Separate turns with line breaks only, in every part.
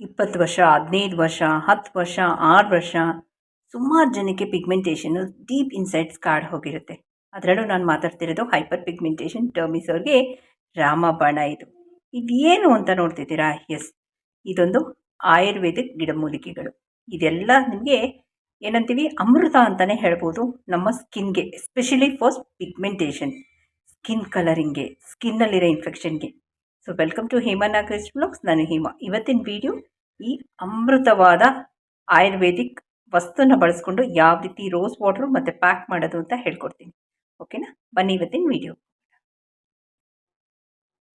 ಇಪ್ಪತ್ತು ವರ್ಷ, ಹದಿನೈದು ವರ್ಷ, ಹತ್ತು ವರ್ಷ, ಆರು ವರ್ಷ, ಸುಮಾರು ಜನಕ್ಕೆ ಪಿಗ್ಮೆಂಟೇಷನ್ನು ಡೀಪ್ ಇನ್ಸೈಟ್ಸ್ ಕಾರ್ಡ್ ಹೋಗಿರುತ್ತೆ. ಅದರಲ್ಲೂ ನಾನು ಮಾತಾಡ್ತಿರೋದು ಹೈಪರ್ ಪಿಗ್ಮೆಂಟೇಷನ್ ಟರ್ಮಿಸ್ ಅವ್ರಿಗೆ ರಾಮಬಾಣ ಇದು. ಇದೇನು ಅಂತ ನೋಡ್ತಿದ್ದೀರಾ? ಎಸ್ ಇದೊಂದು ಆಯುರ್ವೇದಿಕ್ ಗಿಡಮೂಲಿಕೆಗಳು. ಇದೆಲ್ಲ ನಿಮಗೆ ಏನಂತೀವಿ? ಅಮೃತ ಅಂತಲೇ ಹೇಳ್ಬೋದು ನಮ್ಮ ಸ್ಕಿನ್ಗೆ ಎಸ್ಪೆಷಲಿ ಫಾರ್ ಪಿಗ್ಮೆಂಟೇಷನ್ ಸ್ಕಿನ್ ಕಲರಿಂಗ್ಗೆ ಸ್ಕಿನ್ನಲ್ಲಿರೋ ಇನ್ಫೆಕ್ಷನ್ಗೆ so welcome to Hema Nagaraj blogs ನಾನು ಹೇಮಾ. ಇವತ್ತಿನ ವಿಡಿಯೋ ಈ ಅಮೃತವಾದ ಆಯುರ್ವೇದಿಕ್ ವಸ್ತುನ ಬಳಸ್ಕೊಂಡು ಯಾವ ರೀತಿ ರೋಸ್ ವಾಟ್ರು ಮತ್ತು ಪ್ಯಾಕ್ ಮಾಡೋದು ಅಂತ ಹೇಳ್ಕೊಡ್ತೀನಿ. ಓಕೆನಾ ಬನ್ನಿ ಇವತ್ತಿನ ವಿಡಿಯೋ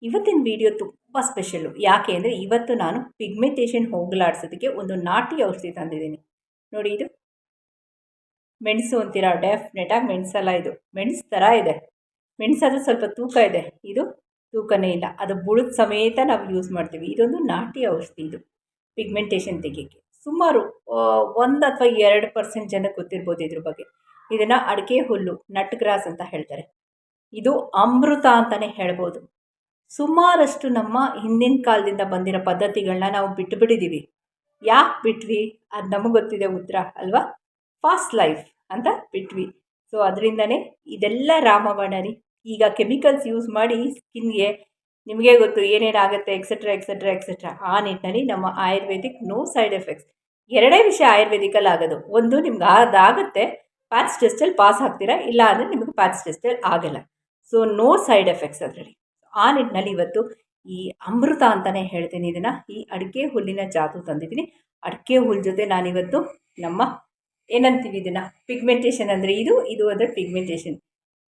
ಇವತ್ತಿನ ವಿಡಿಯೋ ತುಂಬ ಸ್ಪೆಷಲ್ಲು ಯಾಕೆ ಅಂದರೆ ಇವತ್ತು ನಾನು ಪಿಗ್ಮೆಂಟೇಷನ್ ಹೋಗಲಾಡ್ಸೋದಕ್ಕೆ ಒಂದು ನಾಟಿ ಔಷಧಿ ತಂದಿದ್ದೀನಿ. ನೋಡಿ ಇದು. ಮೆಣಸು ಅಂತೀರಾ? ಡೆಫ್ನೆಟಾಗಿ ಮೆಣಸಲ್ಲ ಇದು. ಮೆಣಸು ಥರ ಇದೆ. ಮೆಣಸಾದ್ರೂ ಸ್ವಲ್ಪ ತೂಕ ಇದೆ. ಇದು ತೂಕನೇ ಇಲ್ಲ. ಅದು ಬುಳದ ಸಮೇತ ನಾವು ಯೂಸ್ ಮಾಡ್ತೀವಿ. ಇದೊಂದು ನಾಟಿ ಔಷಧಿ ಇದು ಪಿಗ್ಮೆಂಟೇಷನ್ ತೆಗೆಯೋಕ್ಕೆ ಸುಮಾರು ಒಂದು ಅಥವಾ ಎರಡು ಪರ್ಸೆಂಟ್ ಜನಕ್ಕೆ ಗೊತ್ತಿರ್ಬೋದು ಇದ್ರ ಬಗ್ಗೆ. ಇದನ್ನು ಅಡಿಕೆ ಹುಲ್ಲು ನಟ್ ಗ್ರಾಸ್ ಅಂತ ಹೇಳ್ತಾರೆ. ಇದು ಅಮೃತ ಅಂತಲೇ ಹೇಳ್ಬೋದು. ಸುಮಾರಷ್ಟು ನಮ್ಮ ಹಿಂದಿನ ಕಾಲದಿಂದ ಬಂದಿರೋ ಪದ್ಧತಿಗಳನ್ನ ನಾವು ಬಿಟ್ಟು ಬಿಟ್ಟಿದ್ದೀವಿ ಯಾಕೆ ಬಿಟ್ವಿ? ಅದು ನಮಗೆ ಗೊತ್ತಿದೆ ಉತ್ತರ ಅಲ್ವಾ? ಫಾಸ್ಟ್ ಲೈಫ್ ಅಂತ ಬಿಟ್ವಿ. ಸೊ ಅದರಿಂದನೇ ಇದೆಲ್ಲ ರಾಮಬಾಣ ರೀ. ಈಗ ಕೆಮಿಕಲ್ಸ್ ಯೂಸ್ ಮಾಡಿ ಸ್ಕಿನ್ಗೆ ನಿಮಗೆ ಗೊತ್ತು ಏನೇನಾಗುತ್ತೆ ಎಕ್ಸೆಟ್ರಾ ಎಕ್ಸೆಟ್ರಾ ಎಕ್ಸೆಟ್ರಾ ಆ ನಿಟ್ಟಿನಲ್ಲಿ ನಮ್ಮ ಆಯುರ್ವೇದಿಕ್ ನೋ ಸೈಡ್ ಎಫೆಕ್ಟ್ಸ್ ಎರಡೇ ವಿಷಯ ಆಯುರ್ವೇದಿಕಲ್ಲಿ ಆಗೋದು. ಒಂದು ನಿಮ್ಗೆ ಅದಾಗುತ್ತೆ ಪ್ಯಾಚ್ ಟೆಸ್ಟಲ್ಲಿ ಪಾಸ್ ಆಗ್ತೀರಾ? ಇಲ್ಲ ಅಂದರೆ ನಿಮಗೆ ಪ್ಯಾಚ್ ಟೆಸ್ಟಲ್ಲಿ ಆಗಲ್ಲ. ಸೊ ನೋ ಸೈಡ್ ಎಫೆಕ್ಟ್ಸ್ ಅದರಲ್ಲಿ. ಆ ನಿಟ್ಟಿನಲ್ಲಿ ಇವತ್ತು ಈ ಅಮೃತ ಅಂತಲೇ ಹೇಳ್ತೀನಿ ಇದನ್ನು. ಈ ಅಡಿಕೆ ಹುಲ್ಲಿನ ಜಾತು ತಂದಿದ್ದೀನಿ. ಅಡಿಕೆ ಹುಲ್ಲು ಜೊತೆ ನಾನಿವತ್ತು ನಮ್ಮ ಏನಂತೀವಿ ಇದನ್ನು? ಪಿಗ್ಮೆಂಟೇಷನ್ ಅಂದರೆ ಇದು ಇದು ಅಂದರೆ ಪಿಗ್ಮೆಂಟೇಷನ್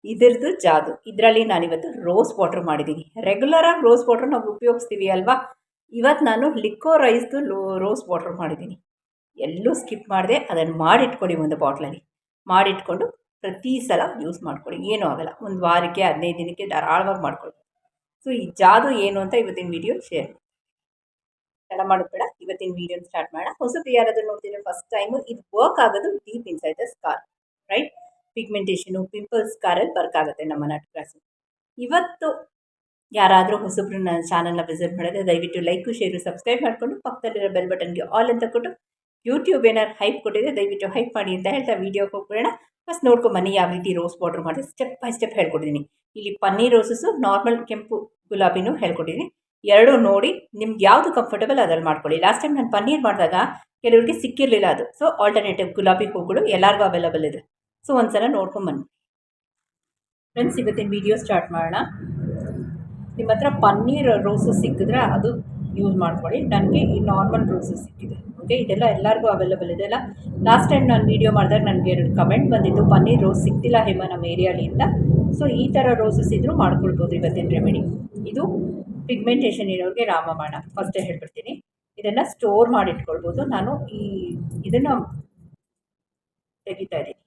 ಇದರದ್ದು ಜಾದು. ಇದರಲ್ಲಿ ನಾನು ಇವತ್ತು ರೋಸ್ ವಾಟ್ರ್ ಮಾಡಿದ್ದೀನಿ ರೆಗ್ಯುಲರಾಗಿ ರೋಸ್ ವಾಟ್ರ್ ನಾವು ಉಪಯೋಗಿಸ್ತೀವಿ ಅಲ್ವಾ? ಇವತ್ತು ನಾನು ಲಿಕ್ಕೋ ರೈಸ್ದು ಲೋ ರೋಸ್ ವಾಟ್ರ್ ಮಾಡಿದ್ದೀನಿ ಎಲ್ಲೂ ಸ್ಕಿಪ್ ಮಾಡಿದೆ. ಅದನ್ನು ಮಾಡಿಟ್ಕೊಳ್ಳಿ ಒಂದು ಬಾಟ್ಲಲ್ಲಿ ಮಾಡಿಟ್ಕೊಂಡು ಪ್ರತಿ ಸಲ ಯೂಸ್ ಮಾಡ್ಕೊಳ್ಳಿ ಏನೂ ಆಗಲ್ಲ. ಒಂದು ವಾರಕ್ಕೆ, ಹದಿನೈದು ದಿನಕ್ಕೆ ಧಾರಾಳವಾಗಿ ಮಾಡ್ಕೊಳ್ಳಿ ಸೊ ಈ ಜಾದು ಏನು ಅಂತ ಇವತ್ತಿನ ವಿಡಿಯೋ ಶೇರ್ ತಡ ಮಾಡೋದು ಬೇಡ. ಇವತ್ತಿನ ವಿಡಿಯೋನ ಸ್ಟಾರ್ಟ್ ಮಾಡೋಣ. ಹೊಸದು ಯಾರಾದರೂ ನೋಡ್ತೀನಿ ಫಸ್ಟ್ ಟೈಮು ಇದು ವರ್ಕ್ ಆಗೋದು deep inside the scar right pigmentation pimples ಕಾರಲ್ಲಿ ವರ್ಕ್ ಆಗುತ್ತೆ ನಮ್ಮ ನಟ್ ಗ್ರಾಸು ಇವತ್ತು ಯಾರಾದರೂ ಹೊಸಬ್ರು ನನ್ನ ಚಾನಲ್ನ ವಿಸಿಟ್ ಮಾಡಿದ್ರೆ ದಯವಿಟ್ಟು ಲೈಕು ಶೇರು ಸಬ್ಸ್ಕ್ರೈಬ್ ಮಾಡಿಕೊಂಡು ಪಕ್ಕದಲ್ಲಿರೋ ಬೆಲ್ ಬಟನ್ಗೆ ಆಲ್ ಅಂತ ಕೊಟ್ಟು ಯೂಟ್ಯೂಬ್ ಏನಾದ್ರು ಹೈಪ್ ಕೊಟ್ಟಿದ್ರೆ ದಯವಿಟ್ಟು ಹೈಪ್ ಮಾಡಿ ಅಂತ ಹೇಳ್ತಾ ವೀಡಿಯೋಗೆ ಹೋಗ್ಬಿಡೋಣ. ಫಸ್ಟ್ ನೋಡ್ಕೊಂಬನ್ನಿ, ಯಾವ ರೀತಿ ರೋಸ್ ಪೌಡ್ರ್ ಮಾಡಿದ್ರೆ ಸ್ಟೆಪ್ ಬೈ ಸ್ಟೆಪ್ ಹೇಳ್ಕೊಟ್ಟಿದ್ದೀನಿ ಇಲ್ಲಿ ಪನ್ನೀರ್ ರೋಸಸ್ಸು ನಾರ್ಮಲ್ ಕೆಂಪು ಗುಲಾಬಿನೂ ಹೇಳ್ಕೊಟ್ಟಿದ್ದೀನಿ. ಎರಡೂ ನೋಡಿ ನಿಮ್ಗೆ ಯಾವುದು ಕಂಫರ್ಟಬಲ್ ಅದ್ರಲ್ಲಿ ಮಾಡ್ಕೊಳ್ಳಿ. ಲಾಸ್ಟ್ ಟೈಮ್ ನಾನು ಪನ್ನೀರ್ ಮಾಡಿದಾಗ ಕೆಲವರಿಗೆ ಸಿಕ್ಕಿರಲಿಲ್ಲ ಅದು. ಸೊ ಆಲ್ಟರ್ನೇಟಿವ್ ಗುಲಾಬಿ ಹೂಗಳು ಎಲ್ಲರಿಗೂ ಅವೈಲಬಲ್ ಇದೆ. ಸೊ ಒಂದ್ಸಲ ನೋಡ್ಕೊಂಬನ್ನಿ ಫ್ರೆಂಡ್ಸ್ ಇವತ್ತಿನ ವಿಡಿಯೋ ಸ್ಟಾರ್ಟ್ ಮಾಡೋಣ. ನಿಮ್ಮ ಹತ್ರ ಪನ್ನೀರ್ ರೋಸಸ್ ಸಿಕ್ಕಿದ್ರೆ ಅದು ಯೂಸ್ ಮಾಡ್ಕೊಳ್ಳಿ. ನನಗೆ ಈ ನಾರ್ಮಲ್ ರೋಸಸ್ ಸಿಕ್ಕಿದೆ. ಓಕೆ ಇದೆಲ್ಲ ಎಲ್ಲರಿಗೂ ಅವೈಲೇಬಲ್ ಇದೆ ಅಲ್ಲ? ಲಾಸ್ಟ್ ಟೈಮ್ ನಾನು ವೀಡಿಯೋ ಮಾಡಿದಾಗ ನನಗೆ ಎರಡು ಕಮೆಂಟ್ ಬಂದಿತ್ತು. ಪನ್ನೀರ್ ರೋಸ್ ಸಿಕ್ತಿಲ್ಲ ಹೇಮ ನಮ್ಮ ಏರಿಯಾಲಿಂದ ಸೊ ಈ ಥರ ರೋಸಸ್ ಇದ್ದರೂ ಮಾಡ್ಕೊಳ್ಬೋದು ಇವತ್ತಿನ ರೆಮಿಡಿ ಇದು ಪಿಗ್ಮೆಂಟೇಷನ್ ಇರೋರಿಗೆ ರಾಮಬಾಣ. ಫಸ್ಟೇ ಹೇಳ್ಬಿಡ್ತೀನಿ. ಇದನ್ನು ಸ್ಟೋರ್ ಮಾಡಿಟ್ಕೊಳ್ಬೋದು. ನಾನು ಈ ಇದನ್ನು ತೆಗಿತಾ ಇದ್ದೀನಿ.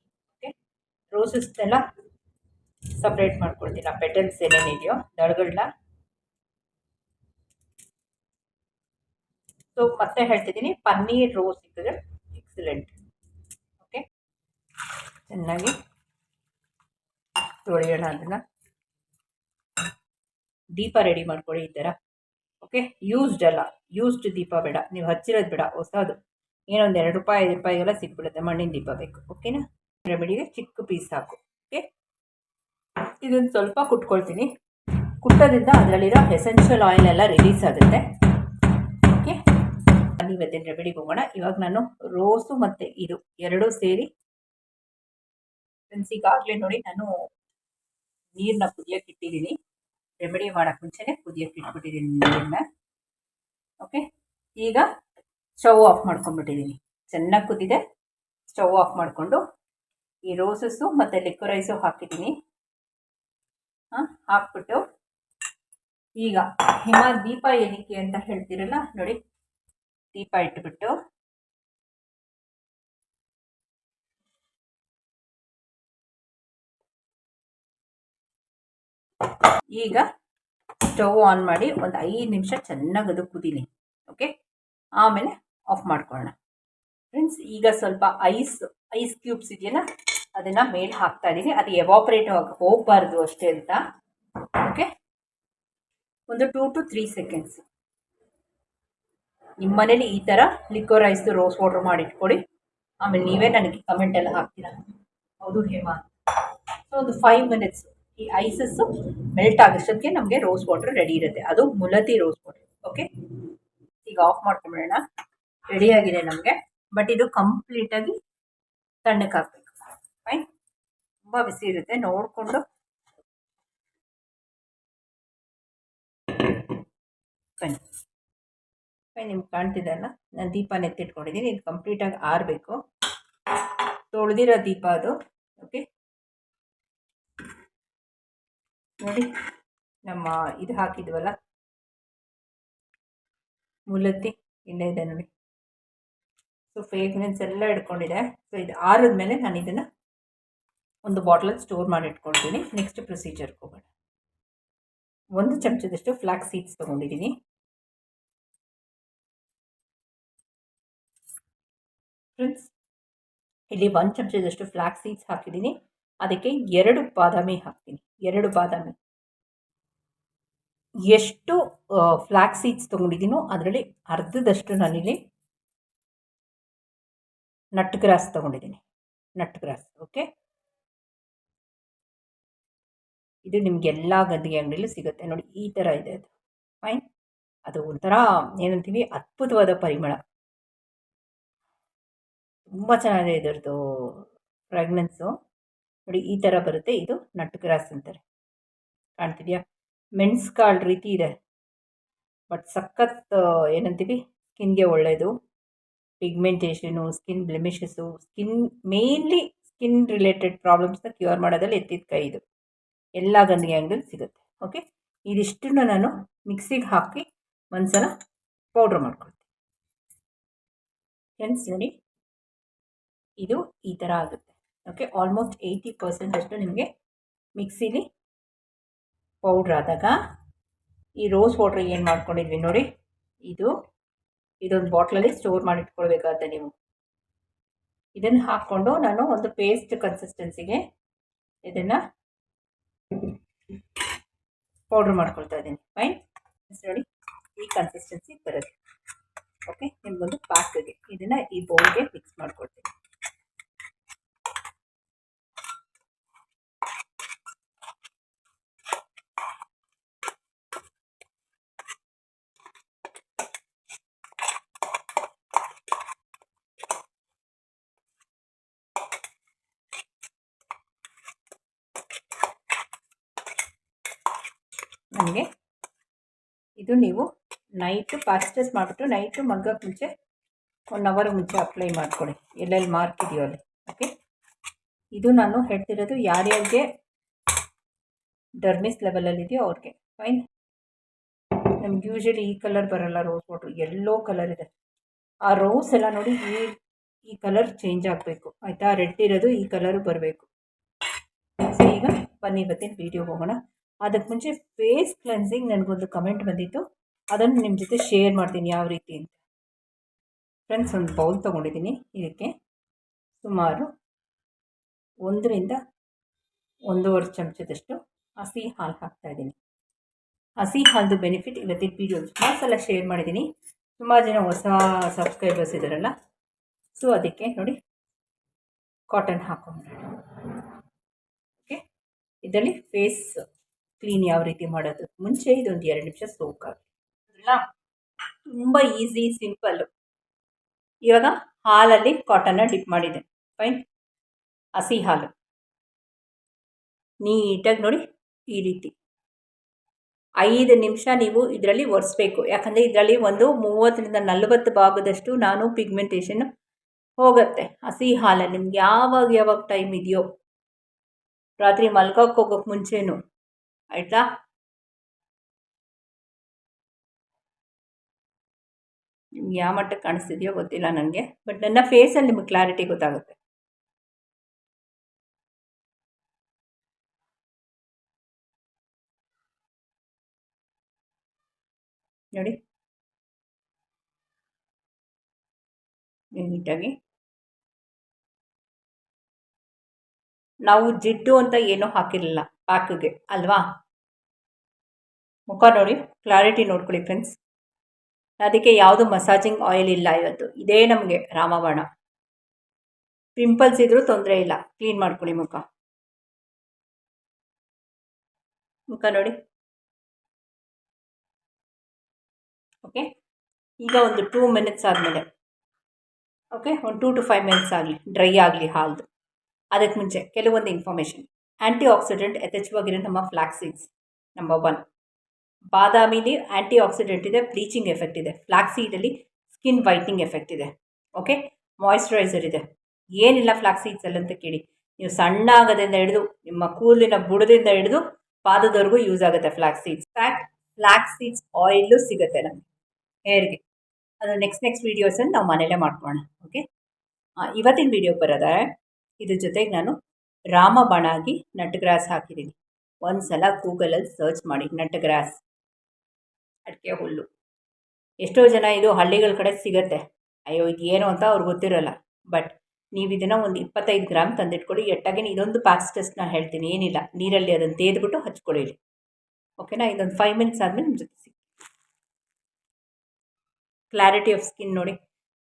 ರೋಸಸ್ನೆಲ್ಲ ಸಪ್ರೇಟ್ ಮಾಡ್ಕೊಳ್ತೀನಿ. ಆ ಪೆಟಲ್ಸ್ ಏನೇನಿದೆಯೋ ದಳಗಳನ್ನ ಸೊ ಮತ್ತೆ ಹೇಳ್ತಿದ್ದೀನಿ, ಪನ್ನೀರ್ ರೋಸ್ ಸಿಕ್ಕಿದ್ರೆ ಎಕ್ಸಲೆಂಟ್ ಓಕೆ ಚೆನ್ನಾಗಿ ತೊಳೆಯೋಣ ಅದನ್ನು. ದೀಪ ರೆಡಿ ಮಾಡ್ಕೊಳ್ಳಿ ಈ ಥರ. ಓಕೆ ಯೂಸ್ಡ್ ಅಲ್ಲ. ಯೂಸ್ಡ್ ದೀಪ ಬೇಡ. ನೀವು ಹಚ್ಚಿರೋದು ಬೇಡ. ಹೊಸದು. ಏನೊಂದು ಎರಡು ರೂಪಾಯಿ, ಐದು ರೂಪಾಯಿಗೆಲ್ಲ ಸಿಕ್ಬಿಡುತ್ತೆ ಮಣ್ಣಿನ ದೀಪ ಬೇಕು. ಓಕೆನಾ ರೆಮಿಡಿಗೆ ಚಿಕ್ಕ ಪೀಸ್ ಸಾಕು ಓಕೆ ಇದನ್ನು ಸ್ವಲ್ಪ ಕುಟ್ಕೊಳ್ತೀನಿ. ಕುಟ್ಟೋದ್ರಿಂದ ಅದರಲ್ಲಿರೋ ಎಸೆನ್ಷಿಯಲ್ ಆಯಿಲ್ ಎಲ್ಲ ರಿಲೀಸ್ ಆಗುತ್ತೆ ಓಕೆ ಇವತ್ತಿನ ರೆಮಿಡಿಗೆ ಹೋಗೋಣ. ಇವಾಗ ನಾನು ರೋಸು ಮತ್ತು ಇದು ಎರಡೂ ಸೇರಿ ಫ್ರೆಂಡ್ಸ್ ಈಗಾಗಲೇ ನೋಡಿ ನಾನು ನೀರನ್ನ ಕುದಿಯೋಕೆ ಇಟ್ಟಿದ್ದೀನಿ. ರೆಮಿಡಿ ಮಾಡೋಕ್ಕೆ ಮುಂಚೆನೆ ಕುದಿಯೋಕೆ ಇಟ್ಬಿಟ್ಟಿದ್ದೀನಿ ನೀರನ್ನ ಓಕೆ ಈಗ ಸ್ಟವ್ ಆಫ್ ಮಾಡ್ಕೊಂಡ್ಬಿಟ್ಟಿದ್ದೀನಿ. ಚೆನ್ನಾಗಿ ಕುದಿದೆ ಸ್ಟವ್ ಆಫ್ ಮಾಡಿಕೊಂಡು ಈ ರೋಸಸ್ಸು ಮತ್ತು ಲಿಕ್ವರೈಸು ಹಾಕಿದ್ದೀನಿ. ಹಾಕ್ಬಿಟ್ಟು ಈಗ ಹಿಮ ದೀಪ ಏನಕ್ಕೆ ಅಂತ ಹೇಳ್ತೀರಲ್ಲ, ನೋಡಿ. ದೀಪ ಇಟ್ಬಿಟ್ಟು ಈಗ ಸ್ಟವ್ ಆನ್ ಮಾಡಿ ಒಂದು ಐದು ನಿಮಿಷ ಚೆನ್ನಾಗಿ ಅದು ಕುದೀನಿ ಓಕೆ ಆಮೇಲೆ ಆಫ್ ಮಾಡ್ಕೊಳ್ಳೋಣ. ಫ್ರೆಂಡ್ಸ್ ಈಗ ಸ್ವಲ್ಪ ಐಸ್ ಐಸ್ ಕ್ಯೂಬ್ಸ್ ಇದೆಯಲ್ಲ, ಅದನ್ನು ಮೇಲೆ ಹಾಕ್ತಾ ಇದ್ದೀನಿ ಅದು ಎವಾಪ್ರೇಟ್ ಹೋಗಬಾರ್ದು ಅಷ್ಟೇ ಅಂತ. ಓಕೆ ಒಂದು ಟೂ ಟು ತ್ರೀ ಸೆಕೆಂಡ್ಸ್ ನಿಮ್ಮ ಮನೇಲಿ ಈ ಥರ ಲಿಕ್ವರ್ ರೈಸ್ದು ರೋಸ್ ವಾಟರ್ ಮಾಡಿ ಇಟ್ಕೊಡಿ ಆಮೇಲೆ ನೀವೇ ನನಗೆ ಕಮೆಂಟ್ ಎಲ್ಲ ಹಾಕ್ತೀರಾ. ಹೌದು, ಹೇಮಾ? ಸೊ ಒಂದು ಫೈವ್ ಮಿನಿಟ್ಸ್ ಈ ಐಸಸ್ಸು ಮೆಲ್ಟ್ ಆಗೋಷ್ಟೊತ್ತಿಗೆ ನಮಗೆ ರೋಸ್ ವಾಟರ್ ರೆಡಿ ಇರುತ್ತೆ. ಅದು ಮುಲತಿ ರೋಸ್ ವಾಟರ್ ಓಕೆ ಈಗ ಆಫ್ ಮಾಡ್ಕೊಂಬಿಡೋಣ. ರೆಡಿಯಾಗಿದೆ ನಮಗೆ. ಬಟ್ ಇದು ಕಂಪ್ಲೀಟಾಗಿ ತಣ್ಣಕ್ಕೆ ಹಾಕಬೇಕು ಫೈನ್ ತುಂಬ ಬಿಸಿ ಇರುತ್ತೆ, ನೋಡಿಕೊಂಡು. ಬನ್ನಿ. ಫೈನ್ ನಿಮ್ಗೆ ಕಾಣ್ತಿದ್ದಲ್ಲ ನಾನು ದೀಪ ಎತ್ತಿಟ್ಕೊಂಡಿದ್ದೀನಿ, ಇದು ಕಂಪ್ಲೀಟಾಗಿ ಆರಬೇಕು. ತೊಳೆದಿರೋ ದೀಪ ಅದು ಓಕೆ ನೋಡಿ, ನಮ್ಮ ಇದು ಹಾಕಿದ್ವಲ್ಲ? ಮುಲತ್ತಿ ಇಲ್ಲೇ ಇದೆ ನೋಡಿ. ಸೊ ಫ್ರೇಗ್ರೆನ್ಸ್ ಎಲ್ಲ ಇಟ್ಕೊಂಡಿದೆ. ಸೊ ಇದು ಆರಿದ್ಮೇಲೆ ನಾನು ಇದನ್ನು ಒಂದು ಬಾಟ್ಲಲ್ಲಿ ಸ್ಟೋರ್ ಮಾಡಿ ಇಟ್ಕೊಳ್ತೀನಿ. ನೆಕ್ಸ್ಟ್ ಪ್ರೊಸೀಜರ್ಗೆ ಹೋಗೋಣ. ಒಂದು ಚಮಚದಷ್ಟು ಫ್ಲಾಕ್ಸ್ ಸೀಡ್ಸ್ ತೊಗೊಂಡಿದ್ದೀನಿ. ಫ್ರೆಂಡ್ಸ್ ಇಲ್ಲಿ ಒಂದು ಚಮಚದಷ್ಟು ಫ್ಲಾಕ್ಸ್ ಸೀಡ್ಸ್ ಹಾಕಿದ್ದೀನಿ. ಅದಕ್ಕೆ ಎರಡು ಬಾದಾಮಿ ಹಾಕ್ತೀನಿ. ಎರಡು ಬಾದಾಮಿ. ಎಷ್ಟು ಫ್ಲಾಕ್ಸ್ ಸೀಡ್ಸ್ ತೊಗೊಂಡಿದ್ದೀನೋ ಅದರಲ್ಲಿ ಅರ್ಧದಷ್ಟು ನಾನಿಲ್ಲಿ ನಟ್ ಗ್ರಾಸ್ ತೊಗೊಂಡಿದ್ದೀನಿ. ನಟ್ ಗ್ರಾಸ್ ಓಕೆ ಇದು ನಿಮಗೆಲ್ಲ ಗಂದಿಗೆ ಅಂಗಡಿಲೂ ಸಿಗುತ್ತೆ. ನೋಡಿ, ಈ ಥರ ಇದೆ ಅದು. ಫೈನ್ ಅದು ಒಂಥರ ಏನಂತೀವಿ, ಅದ್ಭುತವಾದ ಪರಿಮಳ. ತುಂಬ ಚೆನ್ನಾಗಿದೆ ಇದರದ್ದು ಫ್ರಾಗ್ನೆನ್ಸು ನೋಡಿ, ಈ ಥರ ಬರುತ್ತೆ. ಇದು ನಟ್ ಗ್ರಾಸ್ ಅಂತಾರೆ. ಕಾಣ್ತಿದ್ಯಾ? ಮೆಣಸು ಕಾಳು ರೀತಿ ಇದೆ. ಬಟ್ ಸಖತ್, ಏನಂತೀವಿ ಸ್ಕಿನ್ಗೆ ಒಳ್ಳೆಯದು pigmentation skin blemishes skin mainly skin related ಪ್ರಾಬ್ಲಮ್ಸ್ನ cure ಮಾಡೋದಲ್ಲಿ ಎತ್ತಿದ ಕೈ ಇದು. ಎಲ್ಲ ಗಂದಿಗೆ ಅಂಗಡಿಯಲ್ಲಿ ಸಿಗುತ್ತೆ ಓಕೆ ಇದಿಷ್ಟನ್ನು ನಾನು ಮಿಕ್ಸಿಗೆ ಹಾಕಿ ಒಂದ್ಸಲ ಪೌಡ್ರ್ ಮಾಡ್ಕೊಳ್ತೀನಿ. ಫ್ರೆಂಡ್ಸ್ ನೋಡಿ. ಇದು ಈ ಥರ ಆಗುತ್ತೆ ಓಕೆ ಆಲ್ಮೋಸ್ಟ್ ಏಯ್ಟಿ ಪರ್ಸೆಂಟ್ ಅಷ್ಟು ನಿಮಗೆ ಮಿಕ್ಸಿಲಿ ಪೌಡ್ರ್ ಆದಾಗ ಈ ರೋಸ್ ವಾಟ್ರ್ ಏನು ಮಾಡ್ಕೊಂಡಿದ್ವಿ ನೋಡಿ? ಇದು ಇದೊಂದು ಬಾಟ್ಲಲ್ಲಿ ಸ್ಟೋರ್ ಮಾಡಿ ಮಾಡಿಟ್ಕೊಳ್ಬೇಕಾಗುತ್ತೆ ನೀವು. ಇದನ್ನು ಹಾಕ್ಕೊಂಡು ನಾನು ಒಂದು ಪೇಸ್ಟ್ ಕನ್ಸಿಸ್ಟೆನ್ಸಿಗೆ ಇದನ್ನು ಪೌಡ್ರ್ ಮಾಡ್ಕೊಳ್ತಾ ಇದ್ದೀನಿ. ಫೈನ್ ನೋಡಿ. ಈ ಕನ್ಸಿಸ್ಟೆನ್ಸಿ ಬರುತ್ತೆ. ಓಕೆ ನಿಮಗೊಂದು ಪ್ಯಾಕ್ಗೆ ಇದನ್ನು ಈ ಬೌಲ್ಗೆ ಫಿಕ್ಸ್ ಮಾಡ್ಕೊಳ್ತೀನಿ ನನಗೆ ಇದು ನೀವು ನೈಟು ಪಾಸ್ಟಸ್ ಮಾಡಿಬಿಟ್ಟು ನೈಟು ಮಗ್ಗಕ್ಕೆ ಮುಂಚೆ ಒನ್ ಅವರ್ ಮುಂಚೆ ಅಪ್ಲೈ ಮಾಡ್ಕೊಳ್ಳಿ. ಎಲ್ಲೆಲ್ಲಿ ಮಾರ್ಕ್ ಇದೆಯೋ ಅಲ್ಲಿ. ಓಕೆ ಇದು ನಾನು ಹೇಳ್ತಿರೋದು ಯಾರ್ಯಾರಿಗೆ ಡರ್ಮಿಸ್ ಲೆವೆಲಲ್ಲಿದೆಯೋ ಅವ್ರಿಗೆ. ಫೈನ್ ನಮ್ಗೆ ಯೂಶಲಿ ಈ ಕಲರ್ ಬರೋಲ್ಲ ರೋಸ್ ವಾಟ್ರು ಎಲ್ಲೋ ಕಲರ್ ಇದೆ. ಆ ರೋಸ್ ಎಲ್ಲ ನೋಡಿ ಈ ಈ ಕಲರ್ ಚೇಂಜ್ ಆಗಬೇಕು. ಆಯಿತಾ? ರೆಡ್ ಇರೋದು ಈ ಕಲರು ಬರಬೇಕು. ಸೊ ಈಗ ಬನ್ನಿ ಇವತ್ತಿನ ವೀಡಿಯೋ ಹೋಗೋಣ. ಅದಕ್ಕೆ ಮುಂಚೆ ಫೇಸ್ ಕ್ಲೆನ್ಸಿಂಗ್ ನನಗೊಂದು ಕಮೆಂಟ್ ಬಂದಿತ್ತು. ಅದನ್ನು ನಿಮ್ಮ ಜೊತೆ ಶೇರ್ ಮಾಡ್ತೀನಿ ಯಾವ ರೀತಿ ಅಂತ. ಫ್ರೆಂಡ್ಸ್ ಒಂದು ಬೌಲ್ ತೊಗೊಂಡಿದ್ದೀನಿ ಇದಕ್ಕೆ ಸುಮಾರು ಒಂದರಿಂದ ಒಂದೂವರೆ ಚಮಚದಷ್ಟು ಹಸಿ ಹಾಲು ಹಾಕ್ತಾ ಇದ್ದೀನಿ ಹಸಿ ಹಾಲದು ಬೆನಿಫಿಟ್ ಇವತ್ತಿನ ವೀಡಿಯೋ ತುಂಬ ಸಲ ಶೇರ್ ಮಾಡಿದ್ದೀನಿ ತುಂಬ ಜನ ಹೊಸ ಸಬ್ಸ್ಕ್ರೈಬರ್ಸ್ ಇದ್ದಾರಲ್ಲ ಸೊ ಅದಕ್ಕೆ ನೋಡಿ ಕಾಟನ್ ಹಾಕೊಂಡು ಓಕೆ ಇದರಲ್ಲಿ ಫೇಸ್ ಕ್ಲೀನ್ ಯಾವ ರೀತಿ ಮಾಡೋದು? ಮುಂಚೆ ಇದೊಂದು ಎರಡು ನಿಮಿಷ ಸೋಕ್ ಅಲ್ಲ ತುಂಬ ಈಸಿ ಸಿಂಪಲ್ಲು ಇವಾಗ ಹಾಲಲ್ಲಿ ಕಾಟನ್ನ ಡಿಪ್ ಮಾಡಿದೆ. ಫೈನ್ ಹಸಿ ಹಾಲು. ನೀಟಾಗಿ ನೋಡಿ ಈ ರೀತಿ. ಐದು ನಿಮಿಷ ನೀವು ಇದರಲ್ಲಿ ಒರೆಸ್ಬೇಕು. ಯಾಕಂದರೆ ಇದರಲ್ಲಿ ಒಂದು ಮೂವತ್ತರಿಂದ ನಲವತ್ತು ಭಾಗದಷ್ಟು ನಾನು ಪಿಗ್ಮೆಂಟೇಷನ್ ಹೋಗುತ್ತೆ. ಹಸಿ ಹಾಲ ನಿಮ್ಗೆ ಯಾವಾಗ ಯಾವಾಗ ಟೈಮ್ ಇದೆಯೋ. ರಾತ್ರಿ ಮಲ್ಕೋಕ್ಕೆ ಹೋಗೋಕ್ಕೆ ಮುಂಚೆನೂ. ಆಯಿತಾ? ನಿಮ್ಗೆ ಯಾವ ಮಟ್ಟಕ್ಕೆ ಕಾಣಿಸ್ತಿದೆಯೋ ಗೊತ್ತಿಲ್ಲ ನನಗೆ ಬಟ್ ನನ್ನ ಫೇಸಲ್ಲಿ ನಿಮಗೆ ಕ್ಲಾರಿಟಿ ಗೊತ್ತಾಗುತ್ತೆ. ನೋಡಿ. ನೀಟಾಗಿ. ನಾವು ಜಿಡ್ಡು ಅಂತ ಏನೂ ಹಾಕಿರಲಿಲ್ಲ ಪ್ಯಾಕಿಗೆ ಅಲ್ವಾ? ಮುಖ ನೋಡಿ ಕ್ಲಾರಿಟಿ ನೋಡ್ಕೊಳ್ಳಿ ಫ್ರೆಂಡ್ಸ್ ಅದಕ್ಕೆ ಯಾವುದು ಮಸಾಜಿಂಗ್ ಆಯಿಲ್ ಇಲ್ಲ ಇವತ್ತು. ಇದೇ ನಮಗೆ ರಾಮಬಾಣ. ಪಿಂಪಲ್ಸ್ ಇದ್ರೂ ತೊಂದರೆ ಇಲ್ಲ. ಕ್ಲೀನ್ ಮಾಡ್ಕೊಳ್ಳಿ ಮುಖ. ಮುಖ ನೋಡಿ. ಓಕೆ ಈಗ ಒಂದು ಟೂ ಮಿನಿಟ್ಸ್ ಆದಮೇಲೆ. ಓಕೆ ಒಂದು ಟೂ ಟು ಫೈವ್ ಮಿನಿಟ್ಸ್ ಆಗಲಿ ಡ್ರೈ ಆಗಲಿ ಹಾಲ್ದು. ಅದಕ್ಕೆ ಮುಂಚೆ ಕೆಲವೊಂದು ಇನ್ಫಾರ್ಮೇಷನ್ ಆ್ಯಂಟಿ ಆಕ್ಸಿಡೆಂಟ್ ಯಥೇಚ್ಛವಾಗಿರೋ ನಮ್ಮ ಫ್ಲ್ಯಾಕ್ ಸೀಡ್ಸ್ ನಂಬರ್ ಒನ್ ಬಾದಾಮಿಲಿ ಆ್ಯಂಟಿ ಆಕ್ಸಿಡೆಂಟ್ ಇದೆ ಬ್ಲೀಚಿಂಗ್ ಎಫೆಕ್ಟ್ ಇದೆ. ಫ್ಲಾಕ್ಸೀಡಲ್ಲಿ ಸ್ಕಿನ್ ವೈಟ್ನಿಂಗ್ ಎಫೆಕ್ಟ್ ಇದೆ. ಓಕೆ ಮಾಯಿಶ್ಚರೈಸರ್ ಇದೆ. ಏನಿಲ್ಲ ಫ್ಲ್ಯಾಕ್ ಸೀಡ್ಸಲ್ಲಿ ಅಂತ ಕೇಳಿ. ನೀವು ಸಣ್ಣ ಆಗೋದ್ರಿಂದ ಹಿಡಿದು, ನಿಮ್ಮ ಕೂದಲಿನ ಬುಡದಿಂದ ಹಿಡಿದು ಪಾದದವರೆಗೂ ಯೂಸ್ ಆಗುತ್ತೆ flaxseeds seeds fat flax seeds oil ಸಿಗುತ್ತೆ ನಮಗೆ. ಹೇರ್ಗೆ ಅದು ನೆಕ್ಸ್ಟ್ ನೆಕ್ಸ್ಟ್ ವೀಡಿಯೋಸನ್ನು ನಾವು ಮನೇಲೇ ಮಾಡ್ಕೊಳ್ಳೋಣ. ಓಕೆ ಇವತ್ತಿನ ವೀಡಿಯೋಗೆ ಬರೋದಾರೆ ಇದ್ರ ಜೊತೆಗೆ ನಾನು ರಾಮಬಣಾಗಿ ನಟ್ ಗ್ರಾಸ್ ಹಾಕಿದ್ದೀನಿ ಒಂದು ಸಲ ಗೂಗಲಲ್ಲಿ ಸರ್ಚ್ ಮಾಡಿ ನಟ್ ಗ್ರಾಸ್ ಅಡಿಕೆ ಹುಲ್ಲು. ಎಷ್ಟೋ ಜನ ಇದು ಹಳ್ಳಿಗಳ ಕಡೆ ಸಿಗತ್ತೆ. ಅಯ್ಯೋ ಇದು ಏನು ಅಂತ ಅವ್ರಿಗೆ ಗೊತ್ತಿರಲ್ಲ. ಬಟ್ ನೀವು ಇದನ್ನು ಒಂದು ಇಪ್ಪತ್ತೈದು ಗ್ರಾಮ್ ತಂದಿಟ್ಕೊಳ್ಳಿ ಎಟ್ಟಾಗಿ ಇದೊಂದು ಪ್ಯಾಕ್ಸ್ ಟೆಸ್ಟ್ ನಾನು ಹೇಳ್ತೀನಿ, ಏನಿಲ್ಲ. ನೀರಲ್ಲಿ ಅದನ್ನು ತೇದ್ಬಿಟ್ಟು ಹಚ್ಕೊಳ್ಳಿ ಓಕೆನಾ? ಇದೊಂದು ಫೈವ್ ಮಿನಿಟ್ಸ್ ಆದಮೇಲೆ ನಿಮ್ಮ ಜೊತೆ ಕ್ಲಾರಿಟಿ ಆಫ್ ಸ್ಕಿನ್ ನೋಡಿ.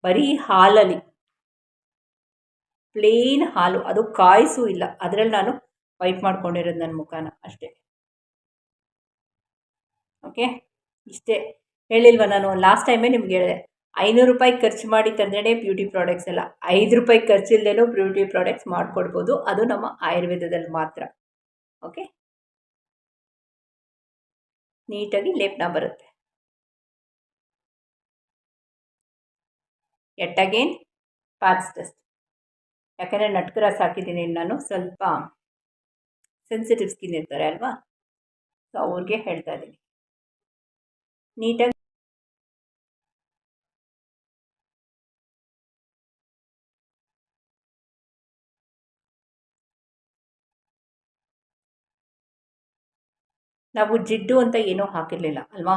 ಬರೀ ಹಾಲಲ್ಲಿ ಪ್ಲೇನ್ ಹಾಲು. ಅದು ಕಾಯಿಸೂ ಇಲ್ಲ. ಅದರಲ್ಲಿ ನಾನು ವೈಪ್ ಮಾಡ್ಕೊಂಡಿರೋದು ನನ್ನ ಮುಖಾನ ಅಷ್ಟೇ. ಓಕೆ ಇಷ್ಟೇ. ಹೇಳಿಲ್ವ ನಾನು? ಲಾಸ್ಟ್ ಟೈಮೇ ನಿಮ್ಗೆ ಹೇಳಿದೆ. ಐನೂರು ರೂಪಾಯಿ ಖರ್ಚು ಮಾಡಿ ತಂದ್ರೇ ಬ್ಯೂಟಿ ಪ್ರಾಡಕ್ಟ್ಸ್ ಎಲ್ಲ. ಐದು ರೂಪಾಯಿ ಖರ್ಚಿಲ್ದೇನೂ ಬ್ಯೂಟಿ ಪ್ರಾಡಕ್ಟ್ಸ್ ಮಾಡಿಕೊಡ್ಬೋದು. ಅದು ನಮ್ಮ ಆಯುರ್ವೇದದಲ್ಲಿ ಮಾತ್ರ. ಓಕೆ ನೀಟಾಗಿ ಲೇಪನ ಬರುತ್ತೆ. ಎಟ್ ಅಗೇನ್ ಪ್ಯಾಕ್ಸ್ ಟೆಸ್ಟ್ ಯಾಕಂದರೆ ನಟ್ಕರಾಸ್ ಹಾಕಿದ್ದೀನಿ ನಾನು. ಸ್ವಲ್ಪ ಸೆನ್ಸಿಟಿವ್ ಸ್ಕಿನ್ ಇರ್ತಾರೆ ಅಲ್ವಾ? ಸೊ ಅವ್ರಿಗೆ ಹೇಳ್ತಾ ಇದ್ದೀನಿ. ನೀಟಾಗಿ ನಾವು ಜಿಡ್ಡು ಅಂತ ಏನೂ ಹಾಕಿರಲಿಲ್ಲ ಅಲ್ವಾ?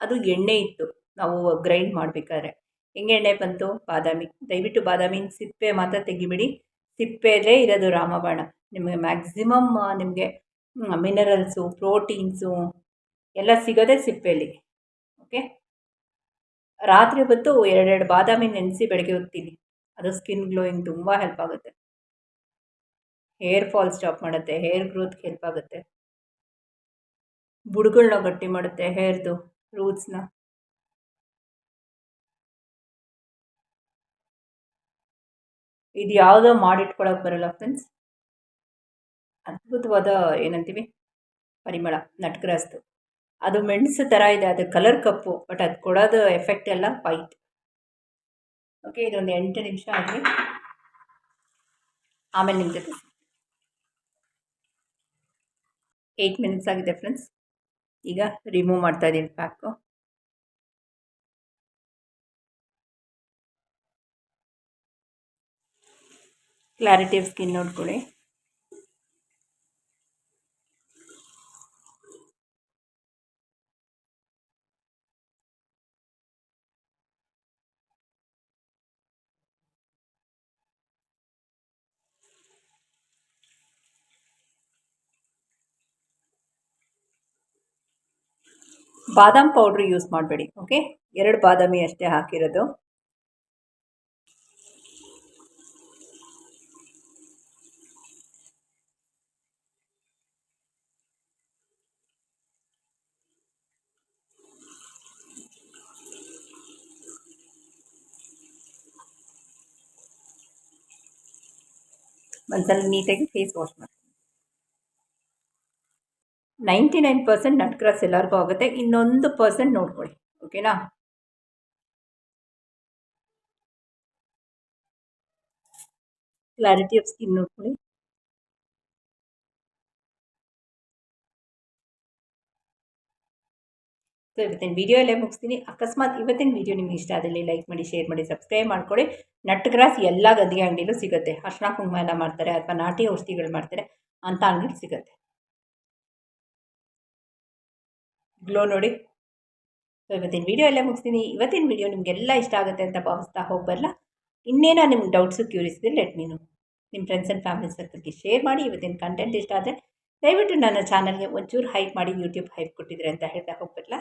ಅದು ಎಣ್ಣೆ ಇತ್ತು. ನಾವು ಗ್ರೈಂಡ್ ಮಾಡಬೇಕಾದ್ರೆ. ಎಣ್ಣೆ ಬಂತು? ಬಾದಾಮಿ. ದಯವಿಟ್ಟು ಬಾದಾಮಿನ ಸಿಪ್ಪೆ ಮಾತ್ರ ತೆಗಿಬಿಡಿ. ಸಿಪ್ಪೆಯಲ್ಲೇ ಇರೋದು ರಾಮಬಾಣ. ನಿಮಗೆ ಮ್ಯಾಕ್ಸಿಮಮ್ ನಿಮಗೆ ಮಿನರಲ್ಸು ಪ್ರೋಟೀನ್ಸು ಎಲ್ಲ ಸಿಗೋದೇ ಸಿಪ್ಪೆಯಲ್ಲಿ. ಓಕೆ ರಾತ್ರಿ ಹೊತ್ತು ಎರಡೆರಡು ಬಾದಾಮಿ ನೆನೆಸಿ ಬೆಳಗ್ಗೆ ಹೊತ್ತೀನಿ. ಅದು ಸ್ಕಿನ್ ಗ್ಲೋಯಿಂಗ್ ತುಂಬ ಹೆಲ್ಪ್ ಆಗುತ್ತೆ. ಹೇರ್ ಫಾಲ್ ಸ್ಟಾಪ್ ಮಾಡುತ್ತೆ. ಹೇರ್ ಗ್ರೋತ್ಗೆ ಹೆಲ್ಪ್ ಆಗುತ್ತೆ. ಬುಡಗಳ್ನ ಗಟ್ಟಿ ಮಾಡುತ್ತೆ. ಹೇರ್ದು ರೂಟ್ಸ್ನ ಇದು ಯಾವುದೋ ಮಾಡಿಟ್ಕೊಳಕ್ಕೆ ಬರಲ್ಲ ಫ್ರೆಂಡ್ಸ್ ಅದ್ಭುತವಾದ, ಏನಂತೀವಿ, ಪರಿಮಳ ನಟ್ಗ್ರಾಸ್ದು ಅದು ಮೆಣಸು ಥರ ಇದೆ, ಅದು ಕಲರ್ ಕಪ್ಪು ಬಟ್ ಅದು ಕೊಡೋದು ಎಫೆಕ್ಟ್ ಎಲ್ಲ ವೈಟ್ ಓಕೆ ಇದೊಂದು ಎಂಟು ನಿಮಿಷ ಆಗಲಿ ಆಮೇಲೆ ನಿಮ್ಮ ಜೊತೆ ಏಯ್ಟ್ ಮಿನಿಟ್ಸ್ ಆಗಿದೆ ಫ್ರೆಂಡ್ಸ್ ಈಗ ರಿಮೂವ್ ಮಾಡ್ತಾ ಇದ್ದೀನಿ ಪ್ಯಾಕು ಕ್ಲಾರಿಟಿ ಆಫ್ ಸ್ಕಿನ್ ನೋಡ್ಕೊಳ್ಳಿ ಬಾದಾಮ್ ಪೌಡ್ರ್ ಯೂಸ್ ಮಾಡಬೇಡಿ ಓಕೆ ಎರಡು ಬಾದಾಮಿ ಅಷ್ಟೇ ಹಾಕಿರೋದು. ಒಂದ್ಸಲ ನೀಟಾಗಿ ಫೇಸ್ ವಾಶ್ ಮಾಡಿ ninety nine percent nut grass ಎಲ್ಲರಿಗೂ ಆಗುತ್ತೆ. ಇನ್ನೊಂದು ಪರ್ಸೆಂಟ್ ನೋಡ್ಕೊಳ್ಳಿ ಓಕೆನಾ ಕ್ಲಾರಿಟಿ ಆಫ್ ಸ್ಕಿನ್ ನೋಡ್ಕೊಳ್ಳಿ. ಸೊ ಇವತ್ತಿನ ವೀಡಿಯೋ ಎಲ್ಲೇ ಮುಗಿಸ್ತೀನಿ. ಅಕಸ್ಮಾತ್ ಇವತ್ತಿನ ವೀಡಿಯೋ ನಿಮ್ಗೆ ಇಷ್ಟ ಆದಲ್ಲಿ ಲೈಕ್ ಮಾಡಿ ಶೇರ್ ಮಾಡಿ ಸಬ್ಸ್ಕ್ರೈಬ್ ಮಾಡ್ಕೊಳ್ಳಿ. ನಟ್ ಗ್ರಾಸ್ ಎಲ್ಲ ಗದ್ದಿಗೆ ಅಂಗಡಿಲೂ ಸಿಗುತ್ತೆ. ಅರ್ಶನಾ ಕುಂಕುಮ ಎಲ್ಲ ಮಾಡ್ತಾರೆ ಅಥವಾ ನಾಟಿ ಔಷಧಿಗಳು ಮಾಡ್ತಾರೆ ಅಂತ ಅಂಗಡಿ ಸಿಗುತ್ತೆ. ಗ್ಲೋ ನೋಡಿ. ಸೊ ಇವತ್ತಿನ ವೀಡಿಯೋ ಎಲ್ಲ ಮುಗಿಸ್ತೀನಿ. ಇವತ್ತಿನ ವೀಡಿಯೋ ನಿಮಗೆಲ್ಲ ಇಷ್ಟ ಆಗುತ್ತೆ ಅಂತ ಭಾವಿಸ್ತಾ ಹೋಗ್ಬರಲ್ಲ ಇನ್ನೇನೋ ನಿಮ್ಗೆ ಡೌಟ್ಸು ಕ್ಯೂರಿಸ್ ಇದ್ರೆ ಲೆಟ್ ಮೀನು ನಿಮ್ಮ ಫ್ರೆಂಡ್ಸ್ ಆ್ಯಂಡ್ ಫ್ಯಾಮಿಲಿ ಸರ್ಕಲ್ಗೆ ಶೇರ್ ಮಾಡಿ. ಇವತ್ತಿನ ಕಂಟೆಂಟ್ ಇಷ್ಟ ಆದರೆ ದಯವಿಟ್ಟು ನನ್ನ ಚಾನಲ್ಗೆ ಒಂಚೂರು ಹೈಪ್ ಮಾಡಿ ಯೂಟ್ಯೂಬ್ ಹೈಪ್ ಕೊಟ್ಟಿದ್ರೆ ಅಂತ ಹೇಳ್ತಾ ಹೋಗ್ಬರಲ್ಲ